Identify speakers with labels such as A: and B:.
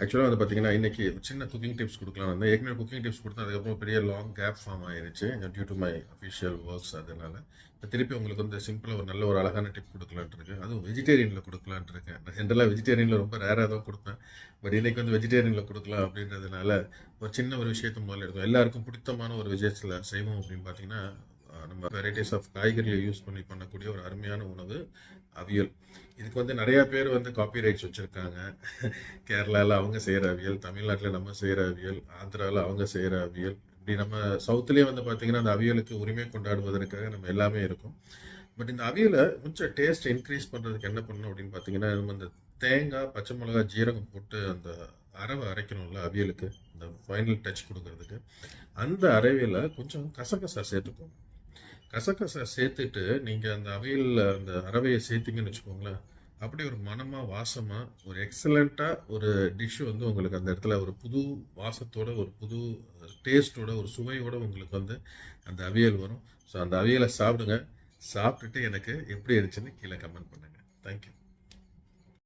A: ஆக்சுவலாக வந்து பார்த்தீங்கன்னா இன்றைக்கி சின்ன குக்கிங் டிப்ஸ் கொடுக்கலாம் வந்து ஏற்கனவே குக்கிங் டிப்ஸ் கொடுத்தா அதுக்கப்புறம் பெரிய லாங் கேப் ஃபார்ம் ஆயிருச்சு. Due to my official works அதனால. இப்போ திருப்பி உங்களுக்கு வந்து சிம்பிளாக ஒரு நல்ல ஒரு அழகான டிப் கொடுக்கலான்ட்டு இருக்கு. அதுவும் வெஜிடேரியனில் கொடுக்கலான்ட்டு இருக்கேன். நான் ஜென்ரலாக வெஜிடேரியனில் ரொம்ப ரேராக தான் கொடுப்பேன். பட் இன்றைக்கி வந்து வெஜிடேரியனில் கொடுக்கலாம் அப்படின்றதுனால ஒரு சின்ன ஒரு விஷயத்தை முதல்ல எடுக்கும் எல்லாருக்கும் பிடித்தமான ஒரு விஷயத்தில் செய்வோம் அப்படின்னு பார்த்தீங்கன்னா நம்ம வெரைட்டிஸ் ஆஃப் காய்கறிகளை யூஸ் பண்ணி பண்ணக்கூடிய ஒரு அருமையான உணவு அவியல். இதுக்கு வந்து நிறையா பேர் வந்து காப்பி ரைட்ஸ் வச்சுருக்காங்க. கேரளாவில் அவங்க செய்கிற அவியல் தமிழ்நாட்டில் நம்ம செய்கிற அவியல் ஆந்திராவில் அவங்க செய்கிற அவியல். இப்படி நம்ம சவுத்துலேயே வந்து பார்த்திங்கன்னா அந்த அவியலுக்கு உரிமை கொண்டாடுவதற்காக நம்ம எல்லாமே இருக்கும். பட் இந்த அவியலை கொஞ்சம் டேஸ்ட் இன்க்ரீஸ் பண்ணுறதுக்கு என்ன பண்ணணும் அப்படின்னு பார்த்தீங்கன்னா நம்ம இந்த தேங்காய் பச்சை மிளகா ஜீரகம் போட்டு அந்த அரவை அரைக்கணும்ல அவியலுக்கு இந்த ஃபைனல் டச் கொடுக்கறதுக்கு. அந்த அரைவியில் கொஞ்சம் கசகசா சேர்த்துக்கோங்க. கசகசை சேர்த்துட்டு நீங்கள் அந்த அவியலில் அந்த அரவையை சேர்த்திங்கன்னு வச்சுக்கோங்களேன் அப்படி ஒரு மனமாக வாசமாக ஒரு எக்ஸலண்ட்டாக ஒரு டிஷ்ஷு வந்து உங்களுக்கு அந்த இடத்துல ஒரு புது வாசத்தோட ஒரு புது டேஸ்ட்டோட ஒரு சுவையோட உங்களுக்கு வந்து அந்த அவியல் வரும். ஸோ அந்த அவியலை சாப்பிடுங்க. சாப்பிட்டுட்டு எனக்கு எப்படி இருந்துச்சுன்னு கீழே கமெண்ட் பண்ணுங்கள் தேங்க்யூ